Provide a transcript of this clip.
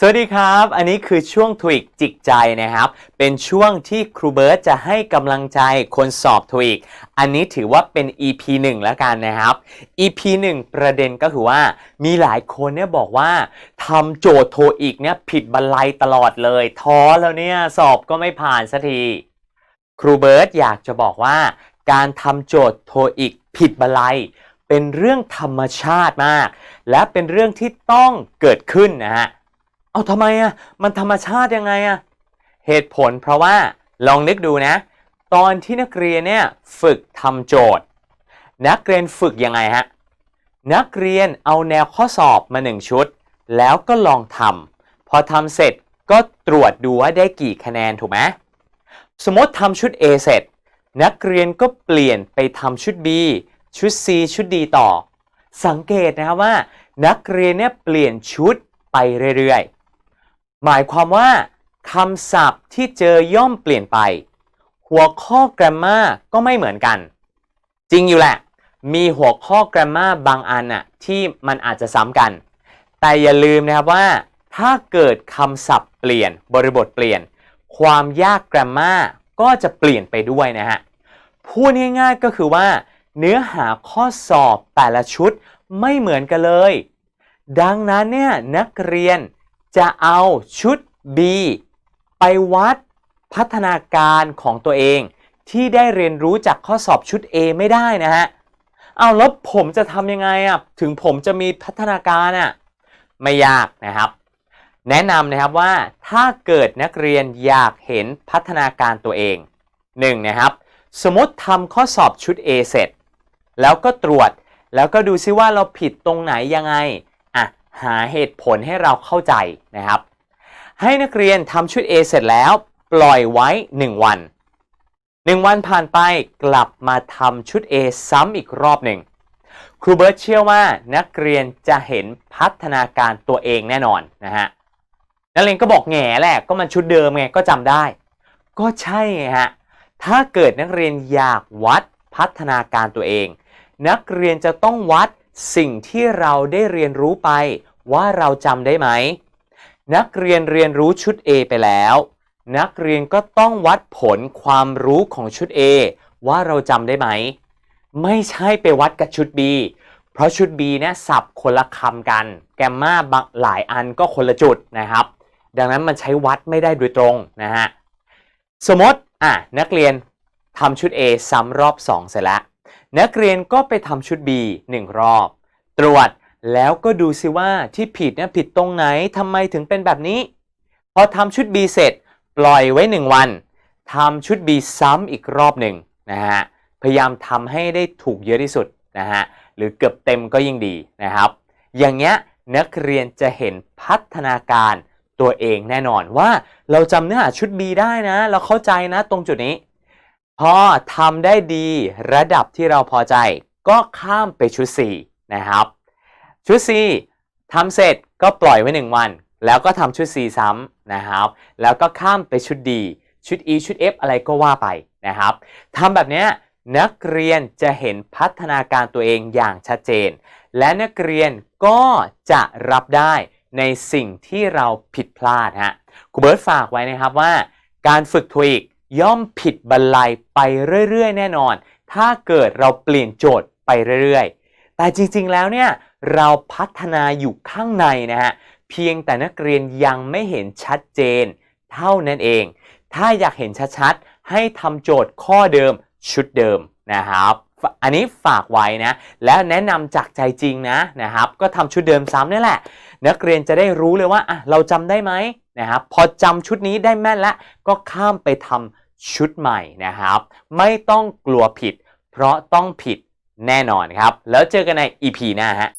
สวัสดีครับ อันนี้คือช่วงทวิกจิกใจนะครับ เป็นช่วงที่ครูเบิร์ตจะให้กำลังใจคนสอบทวิกอันนี้ถือว่าเป็น EP 1 แล้วกันนะครับ EP 1 ประเด็นก็คือว่ามีหลายคนเนี่ยบอกว่าทำโจทย์โทอีกเนี่ยผิดบันไลตลอดเลย ท้อแล้วเนี่ยสอบก็ไม่ผ่านสักที ครูเบิร์ตอยากจะบอกว่า การทำโจทย์โทอีกผิดบันไลเป็นเรื่องธรรมชาติมาก และเป็นเรื่องที่ต้องเกิดขึ้นนะฮะ เอาทำไมอะ มันธรรมชาติยังไงอะ เหตุผลเพราะว่าลองนึกดูนะ ตอนที่นักเรียนเนี่ยฝึกทำโจทย์ นักเรียนฝึกยังไงฮะ นักเรียนเอาแนวข้อสอบมาหนึ่งชุด แล้วก็ลองทำพอทำเสร็จก็ตรวจดูว่าได้กี่คะแนนถูกไหมสมมติทำชุด A เสร็จ นักเรียนก็เปลี่ยนไปทำชุด B ชุด C ชุด D ต่อ สังเกตนะครับว่า นักเรียนเนี่ยเปลี่ยนชุดไปเรื่อยๆ หมายความว่าคำศัพท์ที่เจอย่อมเปลี่ยนไป หัวข้อ grammar ก็ไม่เหมือนกัน จริงอยู่แหละ มีหัวข้อ grammar บางอันน่ะที่มันอาจจะซ้ำกัน แต่อย่าลืมนะครับว่า ถ้าเกิดคำศัพท์เปลี่ยนบริบทเปลี่ยน ความยาก grammar ก็จะเปลี่ยนไปด้วยนะฮะพูดง่ายๆก็คือว่า เนื้อหาข้อสอบแต่ละชุดไม่เหมือนกันเลย ดังนั้นเนี่ยนักเรียน จะเอาชุด B ไปวัดพัฒนาการของตัวเอง ที่ได้เรียนรู้จากข้อสอบชุด A ไม่ได้นะฮะ เอาแล้วผมจะทำยังไงอะ ถึงผมจะมีพัฒนาการอะ ไม่ยากนะครับ แนะนำนะครับว่าถ้าเกิดนักเรียนอยากเห็นพัฒนาการตัวเอง 1. นะครับ สมมติทำข้อสอบชุด A เสร็จ แล้วก็ตรวจ แล้วก็ดูซิว่าเราผิดตรงไหนยังไง หาเหตุผลให้เราเข้าใจนะครับ ให้นักเรียนทำชุด A เสร็จแล้ว ปล่อยไว้ 1 วัน 1 วันผ่านไปกลับมาทำชุด A ซ้ำอีกรอบหนึ่งครูเบิร์ตเชื่อว่านักเรียนจะเห็นพัฒนาการตัวเองแน่นอนนะฮะนักเรียนก็บอกแง่แหละก็มันชุดเดิมไงก็จำได้ ก็ใช่ไงฮะถ้าเกิดนักเรียนอยากวัดพัฒนาการตัวเอง นักเรียนจะต้องวัด สิ่งที่เราได้เรียนรู้ไปว่าเราจำได้ไหม นักเรียนเรียนรู้ชุด A ไปแล้ว นักเรียนก็ต้องวัดผลความรู้ของชุด A ว่าเราจำได้ไหม ไม่ใช่ไปวัดกับชุด B เพราะชุด B เนี่ยสับคนละคำกัน แกมมาบางหลายอันก็คนละจุดนะครับ ดังนั้นมันใช้วัดไม่ได้โดยตรงนะฮะสมมติอะนักเรียนทำชุด A ซ้ำรอบ 2 เสร็จแล้ว นักเรียนก็ไปทำชุด B 1 รอบ ตรวจแล้วก็ดูซิว่าที่ผิดเนี่ยผิดตรงไหนทำไมถึงเป็นแบบนี้ พอทำชุด B เสร็จ ปล่อยไว้ 1 วันทำชุด B ซ้ำอีกรอบหนึ่งนะฮะพยายามทำให้ได้ถูกเยอะที่สุดนะฮะหรือเกือบเต็มก็ยิ่งดีนะครับ อย่างเงี้ยนักเรียนจะเห็นพัฒนาการตัวเองแน่นอนว่าเราจำเนื้อหาชุด B ได้นะ เราเข้าใจนะตรงจุดนี้ พอทำได้ดีระดับที่เราพอใจ ก็ข้ามไปชุด 4 นะครับ ชุด C ทำเสร็จก็ปล่อยไว้ 1 วัน แล้วก็ทำชุด C ซ้ำนะครับ แล้วก็ข้ามไปชุด D ชุด E ชุด F อะไรก็ว่าไปนะครับทำแบบเนี้ยนักเรียนจะเห็นพัฒนาการตัวเองอย่างชัดเจน และนักเรียนก็จะรับได้ในสิ่งที่เราผิดพลาดฮะครูเบิร์ตฝากไว้นะครับว่า การฝึกทวิก ย่อมผิดบันไลไปเรื่อยๆ แน่นอน ถ้าเกิดเราเปลี่ยนโจทย์ไปเรื่อยๆ แต่จริงๆ แล้วเนี่ยเราพัฒนาอยู่ข้างในนะฮะ เพียงแต่นักเรียนยังไม่เห็นชัดเจน เท่านั้นเอง ถ้าอยากเห็นชัดๆ ให้ทำโจทย์ข้อเดิมชุดเดิมนะครับ อันนี้ฝากไว้นะ แล้วแนะนำจากใจจริงนะนะครับ ก็ทำชุดเดิมซ้ำนี่แหละ นักเรียนจะได้รู้เลยว่าอะเราจำได้ไหม นะครับพอจำชุดนี้ได้แม่นแล้วก็ข้ามไปทำชุดใหม่นะครับ ไม่ต้องกลัวผิด เพราะต้องผิดแน่นอนครับ แล้วเจอกันใน EP หน้าฮะ